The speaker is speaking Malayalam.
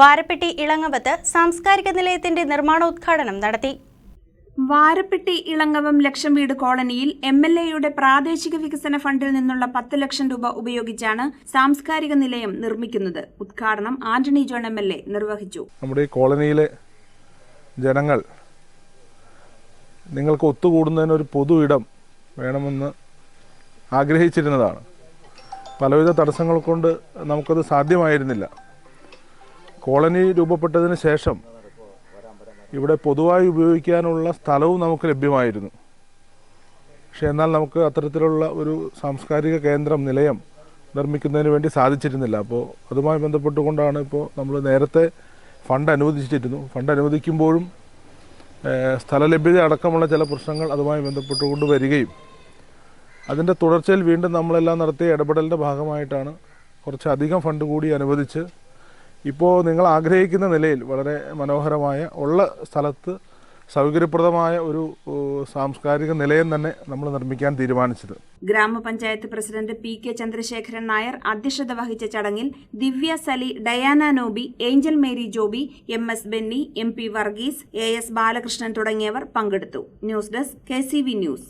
വാരപ്പെട്ടി ഇളങ്ങവത്ത് സാംസ്കാരിക നിലയത്തിന്റെ നിർമ്മാണോദ്ഘാടനം നടത്തി. വാരപ്പെട്ടി ഇളങ്ങവം ലക്ഷം വീട് കോളനിയിൽ എം എൽ എയുടെ പ്രാദേശിക വികസന ഫണ്ടിൽ നിന്നുള്ള പത്ത് ലക്ഷം രൂപ ഉപയോഗിച്ചാണ് സാംസ്കാരിക നിലയം നിർമ്മിക്കുന്നത്. ഉദ്ഘാടനം Antony John M L A നിർവഹിച്ചു. നമ്മുടെ ഈ കോളനിയിലെ ജനങ്ങൾ നിങ്ങൾക്ക് ഒത്തുകൂടുന്നതിന് ഒരു പൊതു ഇടം വേണമെന്ന് ആഗ്രഹിച്ചിരുന്നതാണ്. പലവിധ തടസ്സങ്ങൾ കൊണ്ട് നമുക്കത് സാധ്യമായിരുന്നില്ല. കോളനി രൂപപ്പെട്ടതിന് ശേഷം ഇവിടെ പൊതുവായി ഉപയോഗിക്കാനുള്ള സ്ഥലവും നമുക്ക് ലഭ്യമായിരുന്നു. പക്ഷേ എന്നാൽ നമുക്ക് അത്തരത്തിലുള്ള ഒരു സാംസ്കാരിക കേന്ദ്രം നിലയം നിർമ്മിക്കുന്നതിന് വേണ്ടി സാധിച്ചിരുന്നില്ല. അപ്പോൾ അതുമായി ബന്ധപ്പെട്ടുകൊണ്ടാണ് ഇപ്പോൾ നമ്മൾ നേരത്തെ ഫണ്ട് അനുവദിച്ചിരുന്നു. ഫണ്ട് അനുവദിക്കുമ്പോഴും സ്ഥല സ്ഥലലഭ്യത അടക്കമുള്ള ചില പ്രശ്നങ്ങൾ അതുമായി ബന്ധപ്പെട്ടുകൊണ്ട് വരികയും അതിന്റെ തുടർച്ചയിൽ വീണ്ടും നമ്മളെല്ലാം നടത്തിയ ഇടപെടലിന്റെ ഭാഗമായിട്ടാണ് കുറച്ചധികം ഫണ്ട് കൂടി അനുവദിച്ച് ഇപ്പോൾ നിങ്ങൾ ആഗ്രഹിക്കുന്ന നിലയിൽ വളരെ മനോഹരമായ ഉള്ള സ്ഥലത്ത് സൗകര്യപ്രദമായ ഒരു സാംസ്കാരിക നിലയം തന്നെ നമ്മൾ നിർമ്മിക്കാൻ തീരുമാനിച്ചത്. ഗ്രാമപഞ്ചായത്ത് president P K Chandrasekharan Nair അധ്യക്ഷത വഹിച്ച ചടങ്ങിൽ Divya Sali Diana Nobi Angel Mary Joby M S Benny M P Varghese A S Balakrishnan തുടങ്ങിയവർ പങ്കെടുത്തു. News desk K C V news.